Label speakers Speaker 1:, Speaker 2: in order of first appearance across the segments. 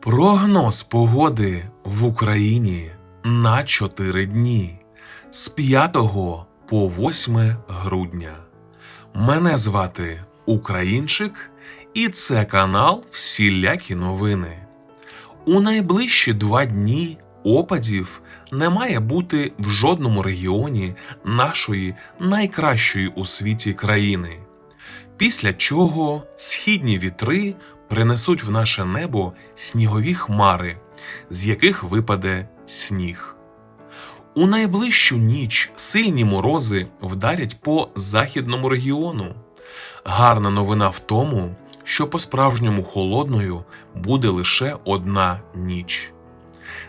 Speaker 1: Прогноз погоди в Україні на 4 дні з 5 по 8 грудня. Мене звати Українчик, і це канал Всілякі новини. У найближчі два дні опадів не має бути в жодному регіоні нашої найкращої у світі країни. Після чого східні вітри принесуть в наше небо снігові хмари, з яких випаде сніг. У найближчу ніч сильні морози вдарять по західному регіону. Гарна новина в тому, що по-справжньому холодною буде лише одна ніч.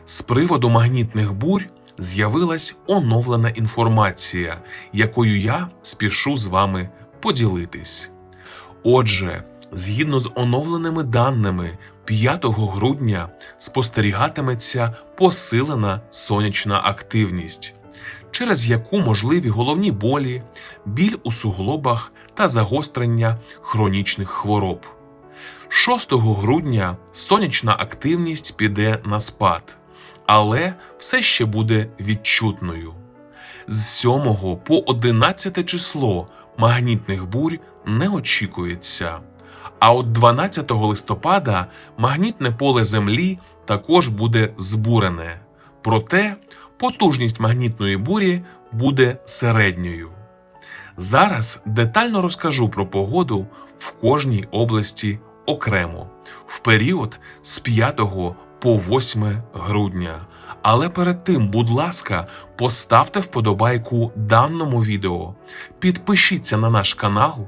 Speaker 1: З приводу магнітних бурь з'явилась оновлена інформація, якою я спішу з вами поділитись. Отже, згідно з оновленими даними, 5 грудня спостерігатиметься посилена сонячна активність, через яку можливі головні болі, біль у суглобах та загострення хронічних хвороб. 6 грудня сонячна активність піде на спад, але все ще буде відчутною. З 7 по 11 число магнітних бурь не очікується. А от 12 листопада магнітне поле Землі також буде збурене. Проте потужність магнітної бурі буде середньою. Зараз детально розкажу про погоду в кожній області окремо в період з 5 по 8 грудня. Але перед тим, будь ласка, поставте вподобайку даному відео, підпишіться на наш канал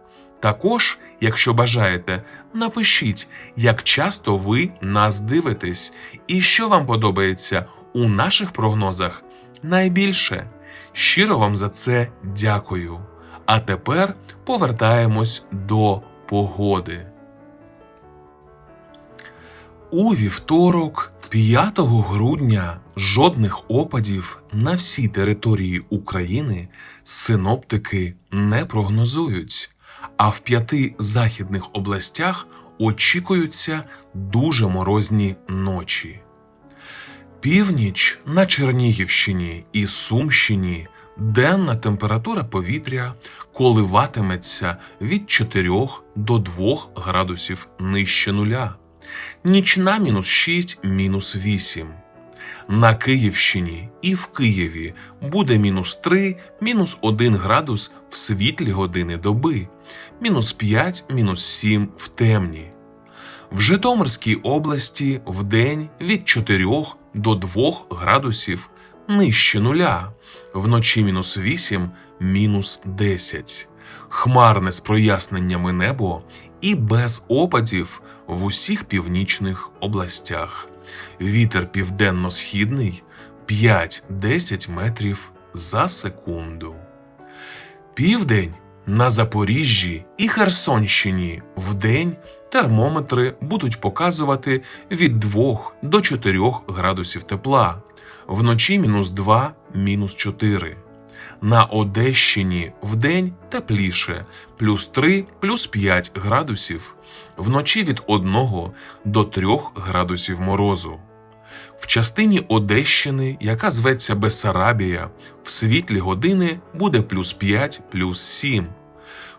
Speaker 1: Також, якщо бажаєте, напишіть, як часто ви нас дивитесь і що вам подобається у наших прогнозах найбільше. Щиро вам за це дякую. А тепер повертаємось до погоди. У вівторок, 5 грудня, жодних опадів на всій території України синоптики не прогнозують, а в п'яти західних областях очікуються дуже морозні ночі. Північ на Чернігівщині і Сумщині денна температура повітря коливатиметься від 4 до 2 градусів нижче нуля нічна мінус 6, мінус 8. На Київщині і в Києві буде мінус 3, мінус 1 градус в світлі години доби, мінус 5, мінус 7 в темні. В Житомирській області в день від 4 до 2 градусів нижче нуля, вночі мінус 8, мінус 10. Хмарне з проясненнями небо і без опадів в усіх північних областях. Вітер південно-східний 5-10 метрів за секунду. Південь на Запоріжжі і Херсонщині вдень термометри будуть показувати від 2 до 4 градусів тепла, вночі мінус 2, мінус 4. На Одещині вдень тепліше плюс 3, плюс 5 градусів, вночі від 1 до 3 градусів морозу. В частині Одещини, яка зветься Бесарабія, в світлі години буде плюс 5, плюс 7,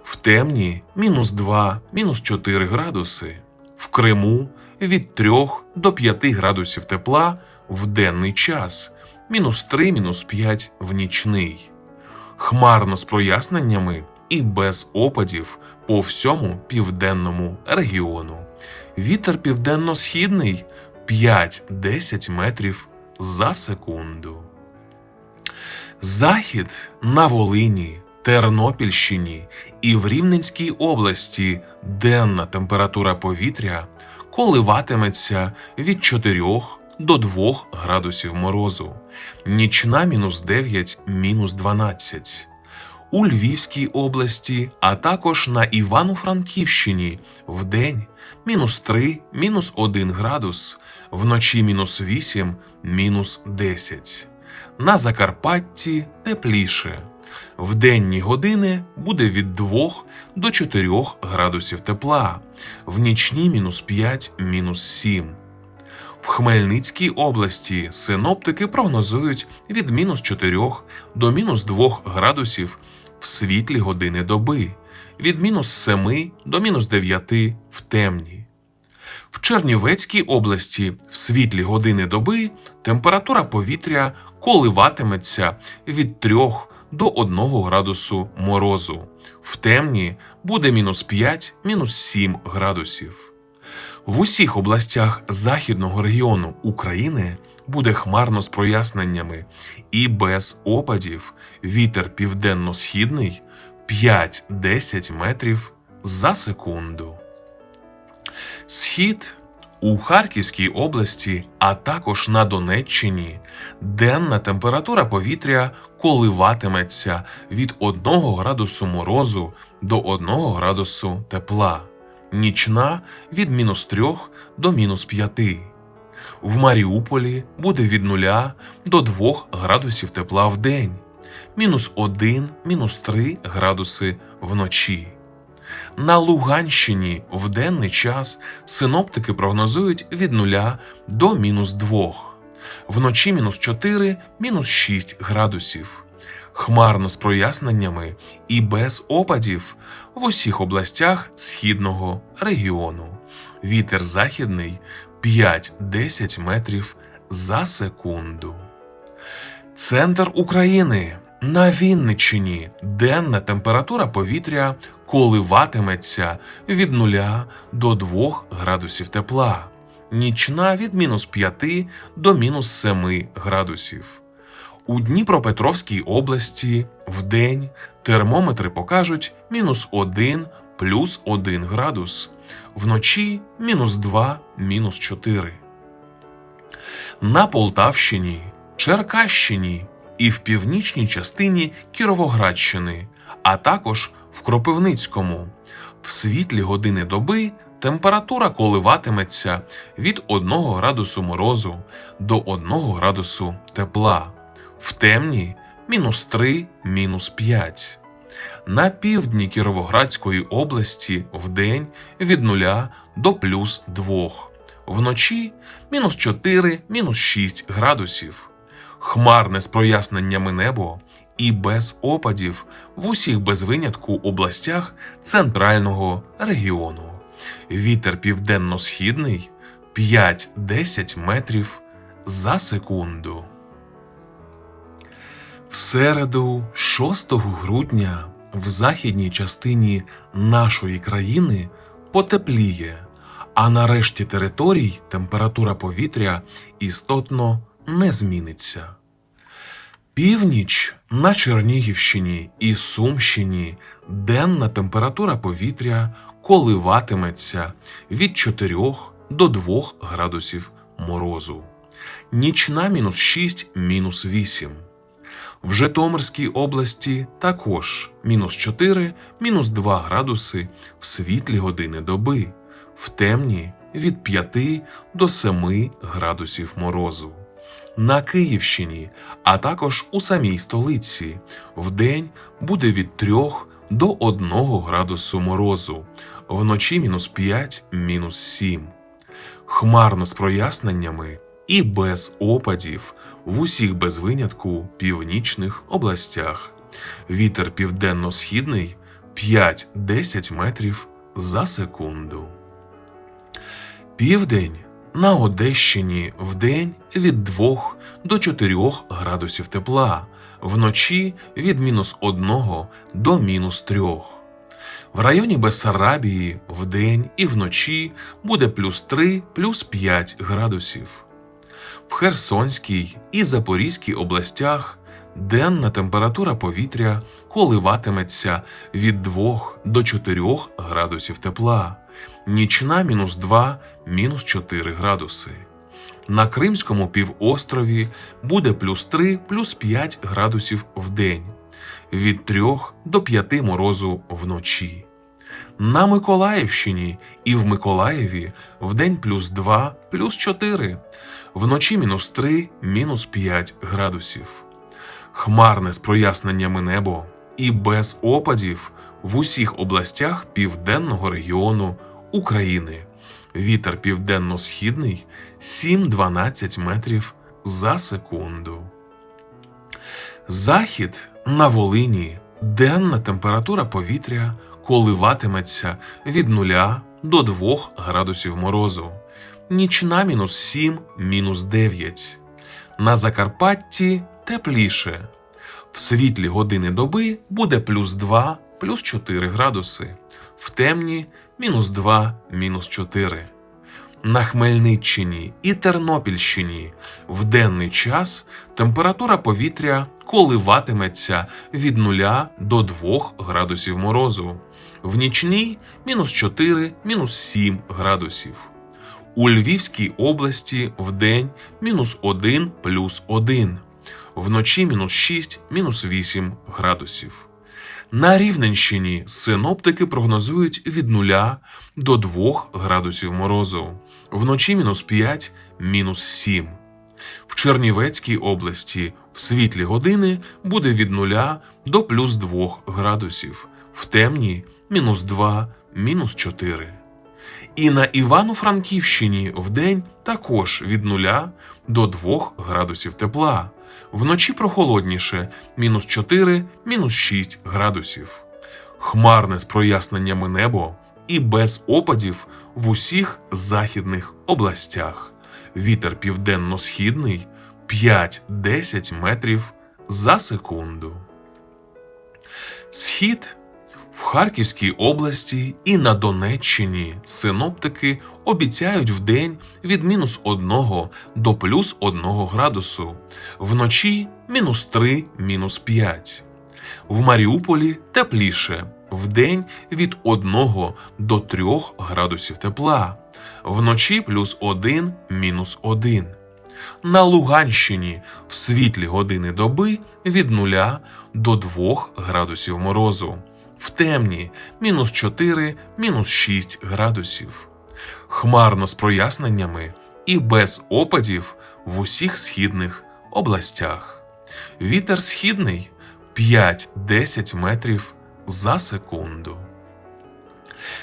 Speaker 1: в темні мінус 2, мінус 4 градуси, в Криму від 3 до 5 градусів тепла в денний час, мінус 3, мінус 5 в нічний. Хмарно з проясненнями і без опадів по всьому південному регіону. Вітер південно-східний 5-10 метрів за секунду. Захід на Волині, Тернопільщині і в Рівненській області денна температура повітря коливатиметься від 4 до 2 градусів морозу, нічна мінус 9, мінус 12. У Львівській області, а також на Івано-Франківщині вдень мінус 3, мінус 1 градус, вночі мінус 8, мінус 10. На Закарпатті тепліше. В денні години буде від 2 до 4 градусів тепла, в нічні мінус 5, мінус 7. В Хмельницькій області синоптики прогнозують від мінус 4 до мінус 2 градусів в світлі години доби, від мінус 7 до мінус 9 в темні. В Чернівецькій області в світлі години доби температура повітря коливатиметься від 3 до 1 градусу морозу. В темні буде мінус 5, мінус 7 градусів. В усіх областях західного регіону України буде хмарно з проясненнями і без опадів вітер південно-східний 5-10 метрів за секунду. Схід у Харківській області, а також на Донеччині, денна температура повітря коливатиметься від 1 градусу морозу до 1 градусу тепла, нічна від мінус 3 до мінус 5. В Маріуполі буде від 0 до 2 градусів тепла в день, мінус 1, мінус 3 градуси вночі. На Луганщині в денний час синоптики прогнозують від 0 до мінус 2, вночі мінус 4, мінус 6 градусів. Хмарно з проясненнями і без опадів в усіх областях східного регіону. Вітер західний 5-10 метрів за секунду. Центр України на Вінниччині денна температура повітря коливатиметься від 0 до 2 градусів тепла, нічна від мінус 5 до мінус 7 градусів. У Дніпропетровській області вдень термометри покажуть мінус 1 плюс 1 градус, вночі мінус 2 мінус 4. На Полтавщині, Черкащині і в північній частині Кіровоградщини, а також в Кропивницькому. В світлі години доби температура коливатиметься від 1 градусу морозу до 1 градусу тепла, в темні мінус 3, мінус 5. На півдні Кіровоградської області вдень від 0 до плюс 2, вночі мінус 4, мінус 6 градусів. Хмарне з проясненнями небо і без опадів в усіх без винятку областях центрального регіону. Вітер південно-східний 5-10 метрів за секунду. В середу, 6 грудня, в західній частині нашої країни потепліє, а на решті територій температура повітря істотно не зміниться. Північ на Чернігівщині і Сумщині денна температура повітря коливатиметься від 4 до 2 градусів морозу, нічна мінус 6, мінус 8. В Житомирській області також мінус 4, мінус 2 градуси в світлі години доби, в темні від 5 до 7 градусів морозу. На Київщині, а також у самій столиці, вдень буде від 3 до 1 градусу морозу, вночі мінус 5, мінус 7. Хмарно з проясненнями і без опадів в усіх без винятку північних областях. Вітер південно-східний 5-10 метрів за секунду. Південь на Одещині вдень від 2 до 4 градусів тепла, вночі від мінус 1 до мінус 3. В районі Бессарабії вдень і вночі буде плюс 3 плюс 5 градусів. В Херсонській і Запорізькій областях денна температура повітря коливатиметься від 2 до 4 градусів тепла, нічна мінус 2, мінус 4 градуси. На Кримському півострові буде плюс 3 плюс 5 градусів в день, від 3 до 5 морозу вночі. На Миколаївщині і в Миколаєві вдень плюс 2 плюс 4, вночі мінус 3 мінус 5 градусів. Хмарне з проясненнями небо і без опадів в усіх областях південного регіону України. Вітер південно-східний 7-12 метрів за секунду. Захід на Волині денна температура повітря коливатиметься від 0 до 2 градусів морозу, нічна мінус 7, мінус 9. На Закарпатті тепліше. В світлі години доби буде плюс 2, плюс 4 градуси, в темні мінус 2, мінус 4. На Хмельниччині і Тернопільщині в денний час температура повітря коливатиметься від 0 до 2 градусів морозу, в нічній мінус 4, мінус 7 градусів. У Львівській області в день мінус 1 плюс 1, вночі мінус 6, мінус 8 градусів. На Рівненщині синоптики прогнозують від 0 до 2 градусів морозу, вночі мінус 5, мінус 7. В Чернівецькій області в світлі години буде від 0 до плюс 2 градусів, в темні мінус 2, мінус 4. І на Івано-Франківщині вдень також від 0 до 2 градусів тепла, вночі прохолодніше мінус 4, мінус 6 градусів. Хмарне з проясненнями небо і без опадів в усіх західних областях. Вітер південно-східний 5-10 метрів за секунду. Схід в Харківській області і на Донеччині синоптики обіцяють вдень від мінус 1 до плюс 1 градусу, вночі мінус 3, мінус 5. В Маріуполі тепліше, вдень від 1 до 3 градусів тепла, вночі плюс 1, мінус 1. На Луганщині в світлі години доби від 0 до 2 градусів морозу, в темні мінус 4, мінус 6 градусів. Хмарно з проясненнями і без опадів в усіх східних областях. Вітер східний 5-10 метрів за секунду.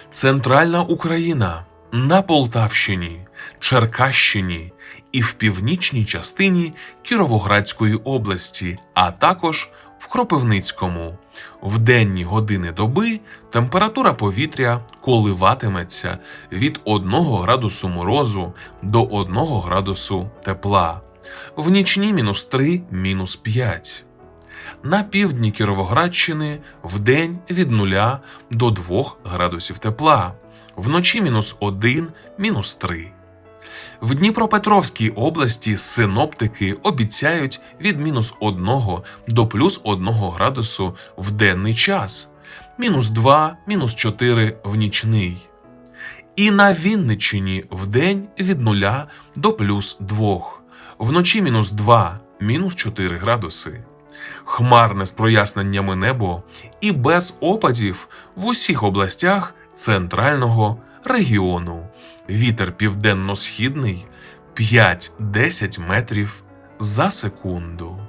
Speaker 1: Центральна Україна на Полтавщині, Черкащині і в північній частині Кіровоградської області, а також в Кропивницькому. В денні години доби температура повітря коливатиметься від 1 градусу морозу до 1 градусу тепла, в нічні мінус 3, мінус 5. На півдні Кіровоградщини вдень від 0 до 2 градусів тепла, вночі мінус 1, мінус 3. В Дніпропетровській області синоптики обіцяють від мінус 1 до плюс 1 градусу в денний час, мінус 2, мінус 4 в нічний. І на Вінниччині вдень від 0 до плюс 2, вночі мінус 2, мінус 4 градуси. Хмарне з проясненнями небо і без опадів в усіх областях центрального регіону. Вітер південно-східний 5-10 метрів за секунду.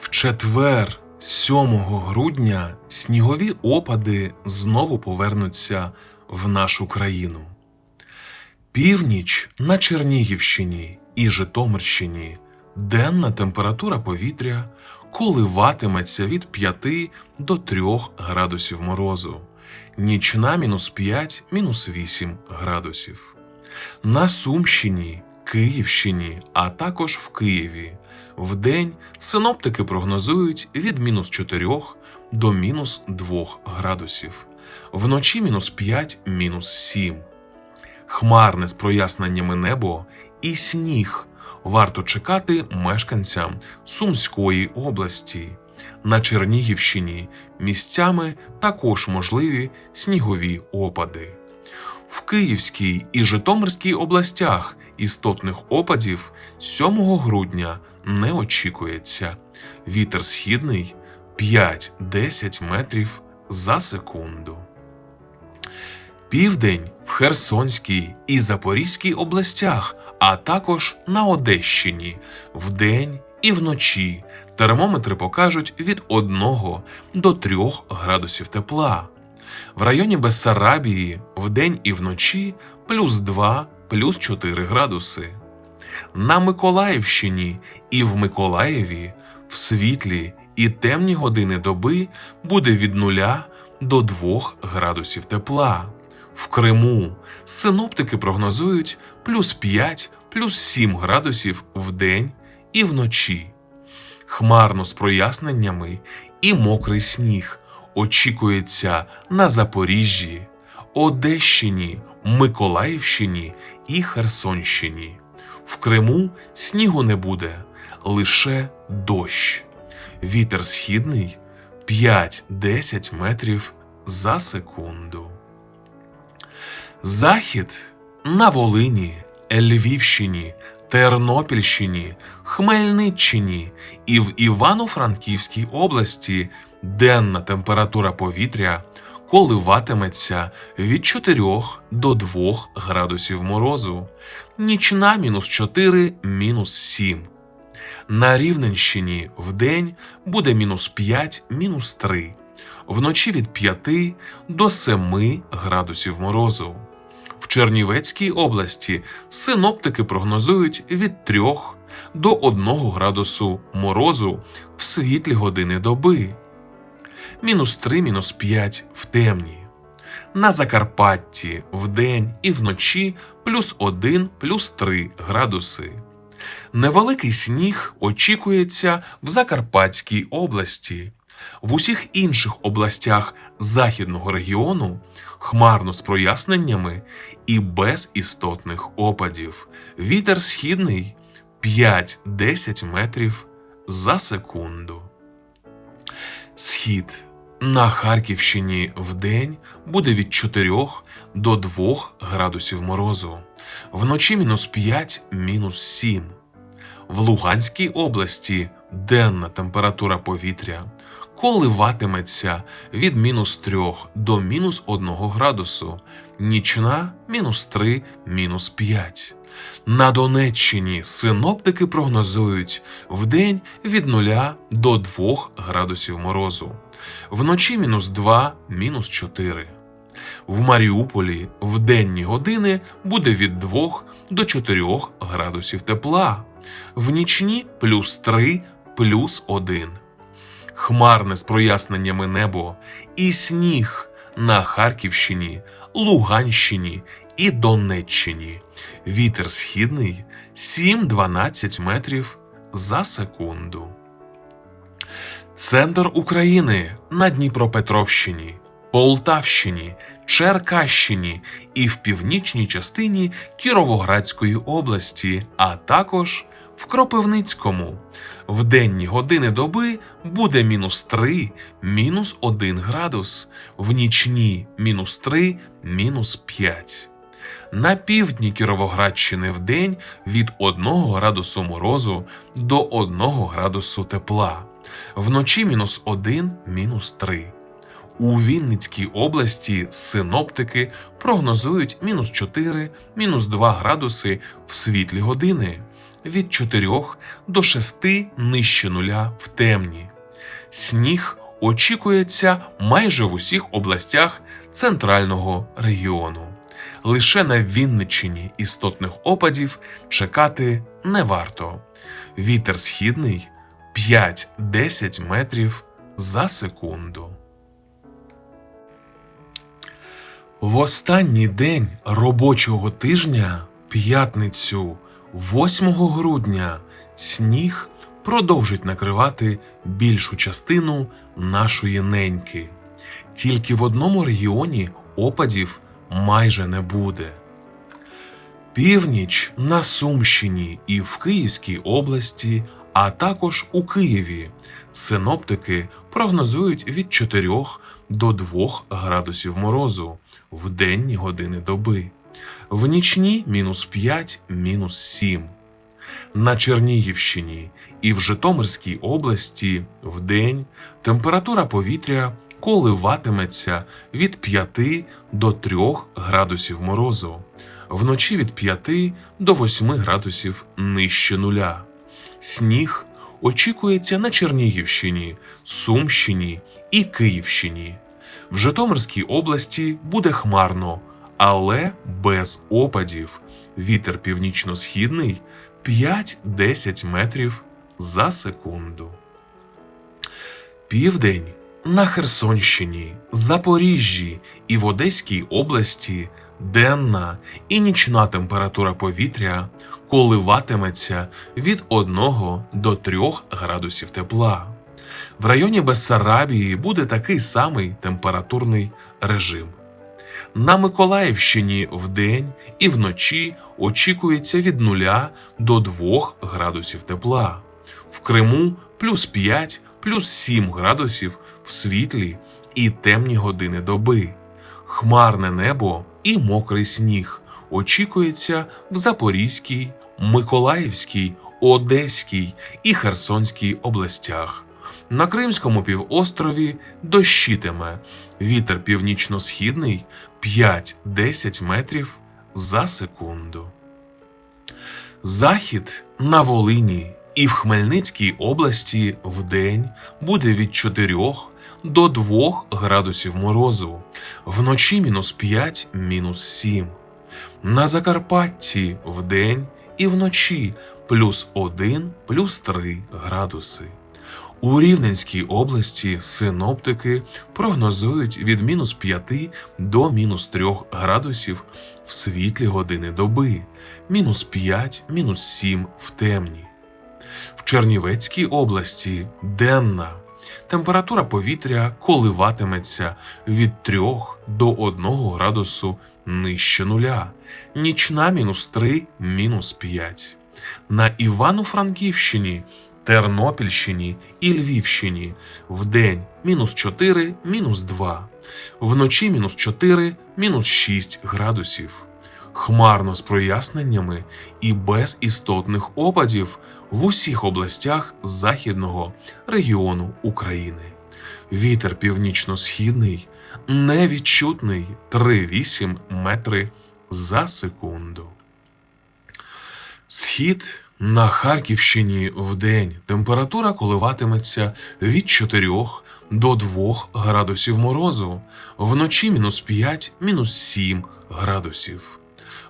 Speaker 1: В четвер, 7 грудня, снігові опади знову повернуться в нашу країну. Північ на Чернігівщині і Житомирщині денна температура повітря коливатиметься від 5 до 3 градусів морозу, нічна мінус 5, мінус 8 градусів. На Сумщині, Київщині, а також в Києві вдень синоптики прогнозують від мінус 4 до мінус 2 градусів, вночі мінус 5, мінус 7. Хмарне з проясненнями небо і сніг варто чекати мешканцям Сумської області. На Чернігівщині місцями також можливі снігові опади. В Київській і Житомирській областях істотних опадів 7 грудня не очікується. Вітер східний 5-10 метрів за секунду. Південь в Херсонській і Запорізькій областях, а також на Одещині вдень і вночі термометри покажуть від 1 до 3 градусів тепла. В районі Бессарабії вдень і вночі плюс 2, плюс 4 градуси. На Миколаївщині і в Миколаєві в світлі і темні години доби буде від 0 до 2 градусів тепла. В Криму синоптики прогнозують плюс 5, плюс 7 градусів вдень і вночі. Хмарно з проясненнями і мокрий сніг очікується на Запоріжжі, Одещині, Миколаївщині і Херсонщині. В Криму снігу не буде, лише дощ. Вітер східний 5-10 метрів за секунду. Захід на Волині, Львівщині, Тернопільщині, Хмельниччині і в Івано-Франківській області денна температура повітря коливатиметься від 4 до 2 градусів морозу, нічна мінус 4, мінус 7. На Рівненщині вдень буде мінус 5, мінус 3, вночі від 5 до 7 градусів морозу. В Чернівецькій області синоптики прогнозують від 3 до 1 градусу морозу в світлі години доби, мінус 3, мінус 5 в темні. На Закарпатті вдень і вночі плюс 1, плюс 3 градуси. Невеликий сніг очікується в Закарпатській області. В усіх інших областях західного регіону хмарно з проясненнями і без істотних опадів. Вітер східний 5-10 метрів за секунду. Схід на Харківщині вдень буде від 4 до 2 градусів морозу, вночі мінус 5, мінус 7. В Луганській області денна температура повітря коливатиметься від мінус 3 до мінус 1 градусу, нічна мінус 3, мінус 5. На Донеччині синоптики прогнозують вдень від 0 до 2 градусів морозу, вночі мінус 2, мінус 4. В Маріуполі в денні години буде від 2 до 4 градусів тепла, в нічні плюс 3, плюс 1. Хмарне з проясненнями небо і сніг на Харківщині, Луганщині і Донеччині. Вітер східний 7-12 метрів за секунду. Центр України на Дніпропетровщині, Полтавщині, Черкащині і в північній частині Кіровоградської області, а також в Кропивницькому. В денні години доби буде мінус 3, мінус 1 градус, в нічні мінус 3, мінус 5. На півдні Кіровоградщини в день від 1 градусу морозу до 1 градусу тепла, вночі мінус 1, мінус 3. У Вінницькій області синоптики прогнозують мінус 4, мінус 2 градуси в світлі години, від 4 до 6 нижче нуля в темні. Сніг очікується майже в усіх областях центрального регіону. Лише на Вінниччині істотних опадів чекати не варто. Вітер східний 5-10 метрів за секунду. В останній день робочого тижня, п'ятницю, 8 грудня, сніг продовжить накривати більшу частину нашої неньки. Тільки в одному регіоні опадів майже не буде. Північ на Сумщині і в Київській області, а також у Києві. Синоптики прогнозують від 4 до 2 градусів морозу в денні години доби, в нічні мінус 5, мінус 7. На Чернігівщині і в Житомирській області в день температура повітря коливатиметься від 5 до 3 градусів морозу, вночі від 5 до 8 градусів нижче нуля. Сніг очікується на Чернігівщині, Сумщині і Київщині. В Житомирській області буде хмарно, але без опадів. Вітер північно-східний 5-10 метрів за секунду. Південь на Херсонщині, Запоріжжі і в Одеській області денна і нічна температура повітря коливатиметься від 1 до 3 градусів тепла. В районі Бессарабії буде такий самий температурний режим. На Миколаївщині вдень і вночі очікується від 0 до 2 градусів тепла. В Криму плюс 5, плюс 7 градусів в світлі і темні години доби. Хмарне небо і мокрий сніг очікується в Запорізькій, Миколаївській, Одеській і Херсонській областях. На Кримському півострові дощитиме вітер північно-східний 5-10 метрів за секунду. Захід на Волині і в Хмельницькій області вдень буде від 4 до 2 градусів морозу, вночі мінус 5, мінус 7. На Закарпатті вдень і вночі плюс 1, плюс 3 градуси. У Рівненській області синоптики прогнозують від мінус 5 до мінус 3 градусів в світлі години доби, мінус 5, мінус 7 в темні. В Чернівецькій області денна температура повітря коливатиметься від 3 до 1 градусу нижче нуля, нічна мінус 3, мінус 5. На Івано-Франківщині Тернопільщині і Львівщині вдень мінус 4, мінус 2, вночі мінус 4, мінус 6 градусів. Хмарно з проясненнями і без істотних опадів в усіх областях західного регіону України. Вітер північно-східний невідчутний 3,8 метри за секунду. Схід на Харківщині вдень температура коливатиметься від 4 до 2 градусів морозу, вночі мінус 5, мінус 7 градусів.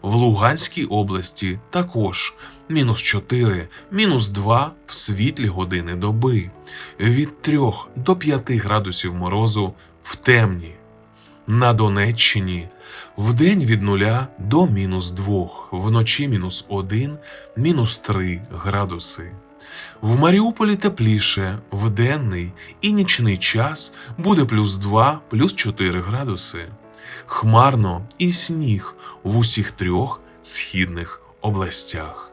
Speaker 1: В Луганській області також мінус 4, мінус 2 в світлі години доби, від 3 до 5 градусів морозу в темні. На Донеччині вдень від 0 до мінус 2, вночі мінус 1, мінус 3 градуси. В Маріуполі тепліше, в денний і нічний час буде плюс 2, плюс 4 градуси. Хмарно і сніг в усіх трьох східних областях.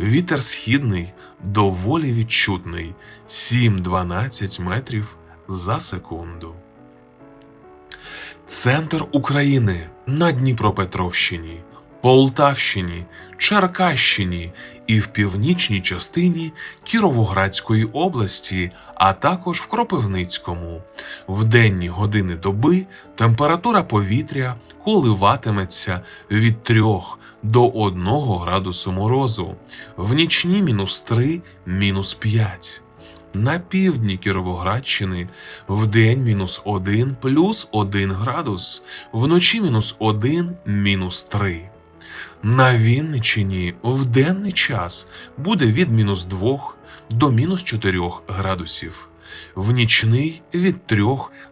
Speaker 1: Вітер східний доволі відчутний 7-12 метрів за секунду. Центр України на Дніпропетровщині, Полтавщині, Черкащині і в північній частині Кіровоградської області, а також в Кропивницькому. В денні години доби температура повітря коливатиметься від 3 до 1 градусу морозу, в нічні мінус 3, мінус 5. На півдні Кіровоградщини вдень мінус 1 плюс 1 градус, вночі мінус 1 мінус 3. На Вінничині в денний час буде від мінус 2 до мінус 4 градусів, в нічний від 3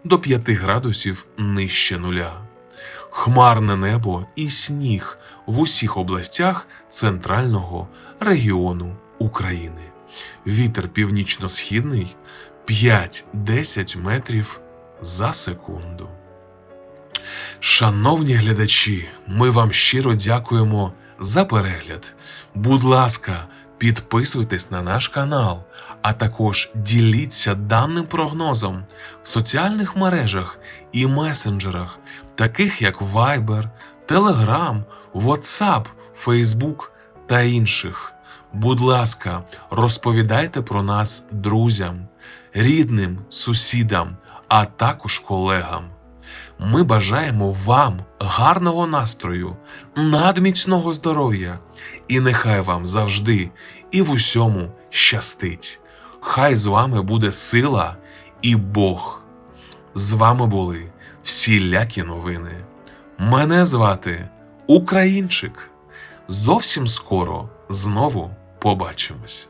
Speaker 1: до 5 градусів нижче нуля. Хмарне небо і сніг в усіх областях центрального регіону України. Вітер північно-східний 5-10 метрів за секунду. Шановні глядачі, ми вам щиро дякуємо за перегляд. Будь ласка, Підписуйтесь на наш канал, а також діліться даним прогнозом в соціальних мережах і месенджерах, таких як Viber, Telegram, WhatsApp, Facebook та інших. Будь ласка, розповідайте про нас друзям, рідним, сусідам, а також колегам. Ми бажаємо вам гарного настрою, надміцного здоров'я, і нехай вам завжди і в усьому щастить. Хай з вами буде сила і Бог. З вами були всілякі новини. Мене звати Українчик. Зовсім скоро знову Побачимось.